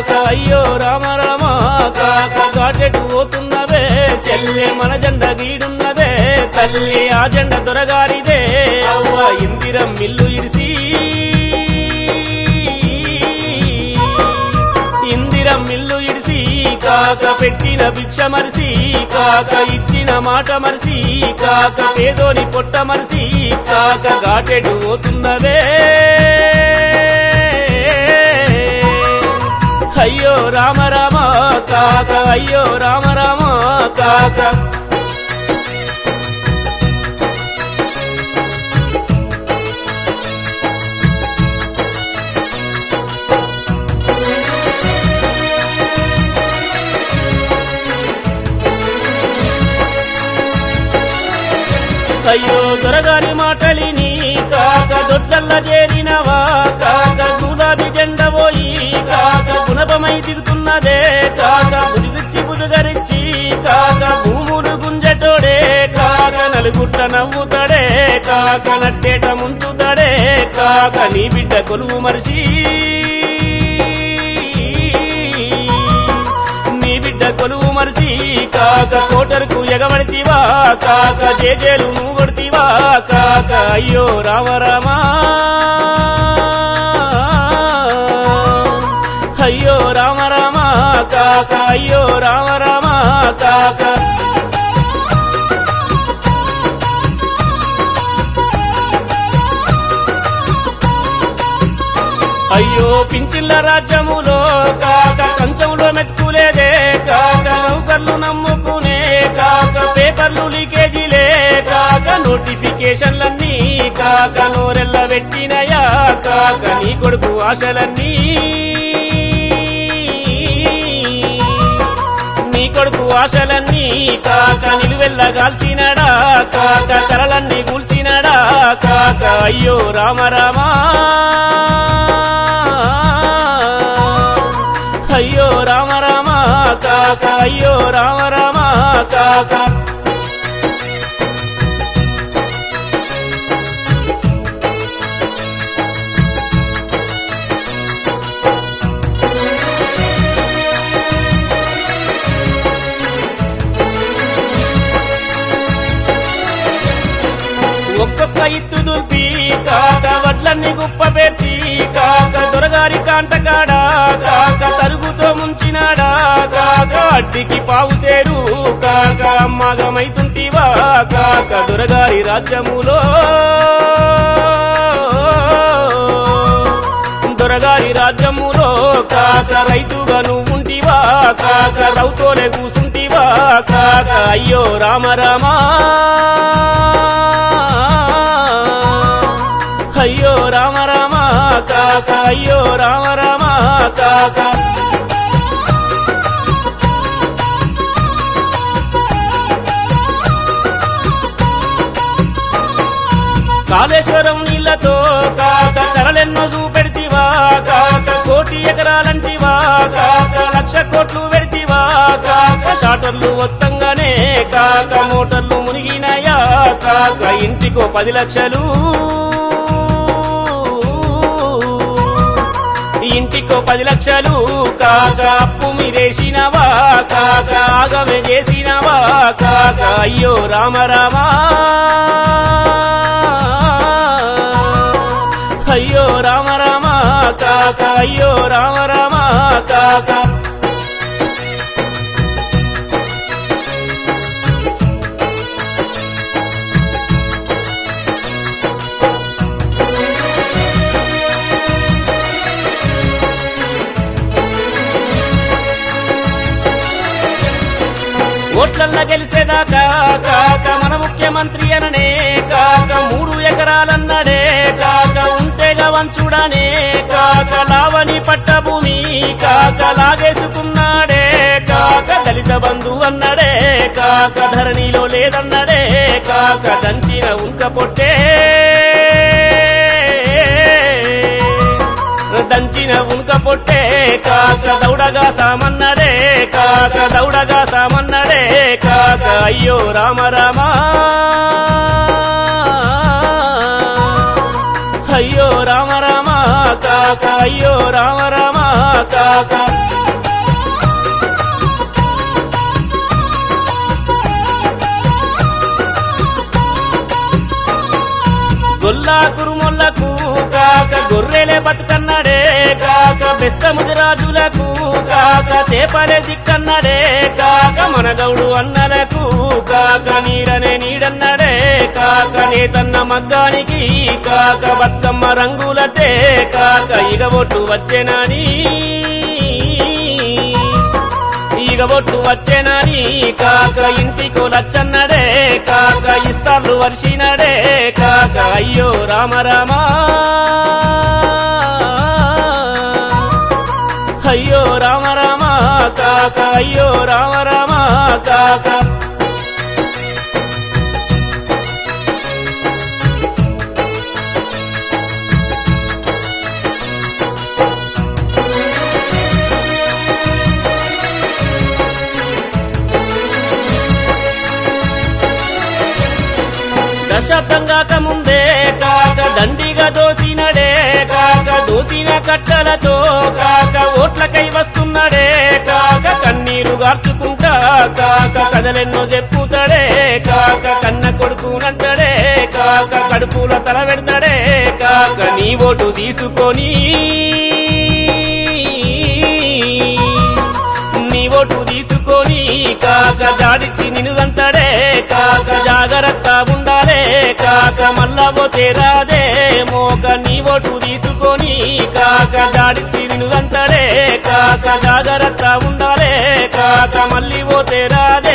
కాక అయ్యో రామ రామ కాక గాటెట్టు పోతున్నవే చెల్లె మన జెండ గీడున్నదే తల్లి ఆ జెండ దొరగారిదే అవ్వ ఇందిరం మిల్లు ఇడిసి. ఇందిరం మిల్లు ఇడిసి కాక పెట్టిన భిక్ష మరిసి కాక ఇచ్చిన మాట మరిసి కాక పేదోని పొట్ట మరిసి కాక గాటెడు పోతున్నవే అయ్యో రామ రామ కాక. అయ్యో దొరగారి మాటలిని కాక నట్టేట ముంచుతాడే కాక నీ బిడ్డ కొలువు మరిసి. నీ బిడ్డ కొలువు మరిసి కాక కోటరుకు ఎగబడితివా కాక జేజేలు నువ్వు కొడితివా కాక అయ్యో రామరామా అయ్యో రామ కాక అయ్యో అయ్యో పించిల్ల రాజ్యములో కాక కంచంలో మెతుకులేదే కాక నౌకర్లు నమ్ముకునే కాక పేపర్లు లీకేజీలే కాక నోటిఫికేషన్లన్నీ కాక నోరెల్ల పెట్టినయా కాక నీ కొడుకు ఆశలన్నీ. నీ కొడుకు ఆశలన్నీ కాక నిలువెల్ల నిలువెల్లగాల్చినడా కాక కరలన్నీ కూల్చినడా కాక అయ్యో రామ రామా. రామ కాక. ఒక్కొక్క ఇత్తు దుల్పి కాక వడ్లన్నీ గుప్ప పేర్చి కాక దొరగారి కాంట వచ్చినాడా? కాక అడ్డికి పావు చేరు. కాక మగమైతుంటివా కాక దొరగారి రాజ్యములో. దొరగారి రాజ్యములో. కాక రైతుగా నువ్వుంటివా? కాక రౌతోనే కూసుంటివా? కాక అయ్యో రామ రామా. అయ్యో రామ రామ. కాక అయ్యో రామ రామ. కాక కాళేశ్వరం నీళ్ళతో కాక కరలెన్నో చూపెడితివా కాక కోటి ఎకరాలంటివా కాక లక్ష కోట్లు పెడితివా కాక షాటర్లు మొత్తంగానే కాక మోటార్లు మునిగినాయా కాక ఇంటికో పది లక్షలు. ఇంటికో పది లక్షలు కాక అప్పు మీరేసినవా కాక ఆగమే చేసినవా కాక అయ్యో రామ. కాక అయ్యో రామ రామ కాక. ఓట్లల్లా గెలిసేదాకా కాక మన ముఖ్యమంత్రి అననే కాక మూడు ఎకరాలన్నడే కాక. ఉంటేగా వంచుడనే కాక లాగేసుకున్నాడే కాక దళిత బంధు అన్నడే కాక ధరణిలో లేదన్నడే కాక దంచిన ఉంక పొట్టే. దంచిన ఉంక పొట్టే కాక దౌడగా సామన్నడే కాక దౌడగా సామన్నడే కాక అయ్యో రామ రామా. రామ కాక గొల్లా కురుమొల్లకు కాక గొర్రెలే బతుకన్నాడే కాక బెస్త రాజులకు కాక చేపలే దిక్కన్నాడే కాక మన గౌడు అన్నలకు కాక నీరనే నీడన్న కాక నేతన్న మగ్గానికి కాక బతుకమ్మ రంగులతే కాక ఇగబొట్టు ఇగ ఒట్టు వచ్చేనని కాక ఇంటికి లచ్చన్నడే కాక ఇస్తాళ్ళు వర్షినడే కాక అయ్యో రామ రామ. అయ్యో రామ రామ కాక అయ్యో రామ రామ కాక దశాబ్దం కాక ముందే కాక దండిగా దోసినడే కాక దోసిన కట్టలతో కాక ఓట్లకై వస్తున్నాడే కాక కన్నీరు గార్చుకుంటా కాక కథలెన్నో చెప్పుతాడే కాక కన్న కొడుకునంటాడే కాక కడుపుల తల పెడతాడే కాక నీ ఓటు తీసుకొని నీ ఓటు తీసుకొని కాక జాడిచ్చి నిన్నుదంతాడే కాక జాగ్రత్త ఉండ కాక మళ్ళా పోతే రాదే మోక నీ ఓటు తీసుకొని కాక జాడిచ్చి నిన్నుదంతాడే కాక జాగ్రత్త ఉండాలే కాక మళ్ళీ పోతే రాదే